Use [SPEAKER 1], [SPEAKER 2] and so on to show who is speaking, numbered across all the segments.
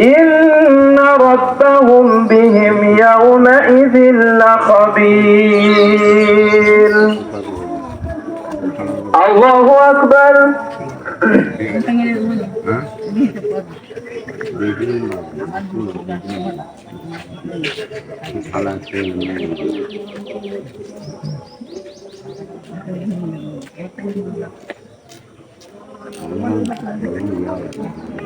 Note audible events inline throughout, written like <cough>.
[SPEAKER 1] إن ربهم بهم يومئذ لخبير. الله أكبر. <laughs> <laughs>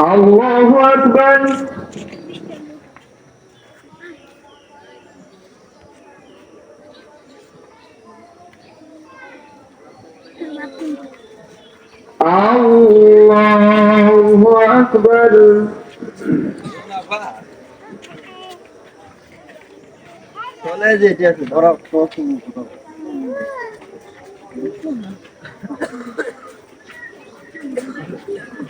[SPEAKER 1] আল্লাহু আকবার আল্লাহু আকবার
[SPEAKER 2] চলে যেতে আছে Thank you.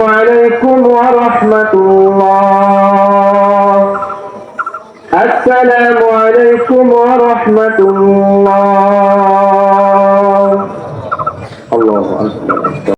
[SPEAKER 1] وعليكم ورحمة الله. السلام عليكم ورحمة الله. الله أكبر.